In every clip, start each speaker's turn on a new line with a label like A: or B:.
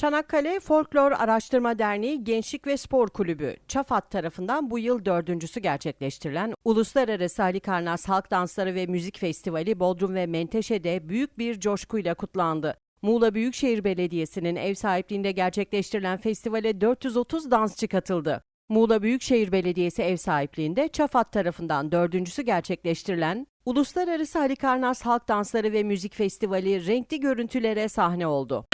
A: Çanakkale Folklor Araştırma Derneği Gençlik ve Spor Kulübü, ÇAFAD tarafından bu yıl dördüncüsü gerçekleştirilen Uluslararası Halikarnas Halk Dansları ve Müzik Festivali Bodrum ve Menteşe'de büyük bir coşkuyla kutlandı. Muğla Büyükşehir Belediyesi'nin ev sahipliğinde gerçekleştirilen festivale 430 dansçı katıldı. Muğla Büyükşehir Belediyesi ev sahipliğinde ÇAFAD tarafından dördüncüsü gerçekleştirilen Uluslararası Halikarnas Halk Dansları ve Müzik Festivali renkli görüntülere sahne oldu.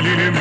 B: Mahalim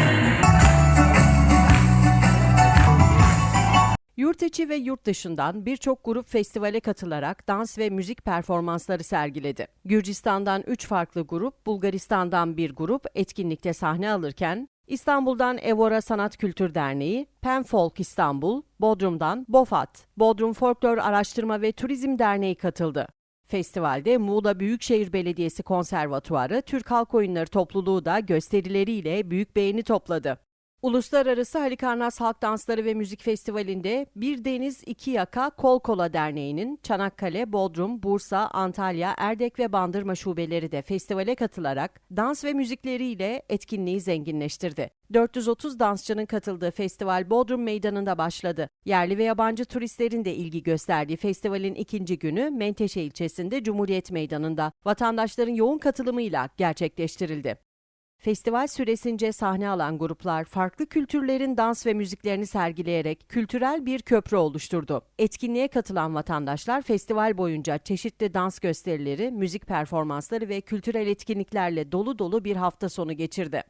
A: Yurt içi ve yurt dışından birçok grup festivale katılarak dans ve müzik performansları sergiledi. Gürcistan'dan 3 farklı grup, Bulgaristan'dan bir grup etkinlikte sahne alırken, İstanbul'dan Evora Sanat Kültür Derneği, Pen Folk İstanbul, Bodrum'dan BOFAT, Bodrum Folklor Araştırma ve Turizm Derneği katıldı. Festivalde Muğla Büyükşehir Belediyesi Konservatuarı, Türk Halk Oyunları topluluğu da gösterileriyle büyük beğeni topladı. Uluslararası Halikarnas Halk Dansları ve Müzik Festivali'nde Bir Deniz İki Yaka Kol Kola Derneği'nin Çanakkale, Bodrum, Bursa, Antalya, Erdek ve Bandırma şubeleri de festivale katılarak dans ve müzikleriyle etkinliği zenginleştirdi. 430 dansçının katıldığı festival Bodrum Meydanı'nda başladı. Yerli ve yabancı turistlerin de ilgi gösterdiği festivalin ikinci günü Menteşe ilçesinde Cumhuriyet Meydanı'nda vatandaşların yoğun katılımıyla gerçekleştirildi. Festival süresince sahne alan gruplar farklı kültürlerin dans ve müziklerini sergileyerek kültürel bir köprü oluşturdu. Etkinliğe katılan vatandaşlar festival boyunca çeşitli dans gösterileri, müzik performansları ve kültürel etkinliklerle dolu dolu bir hafta sonu geçirdi.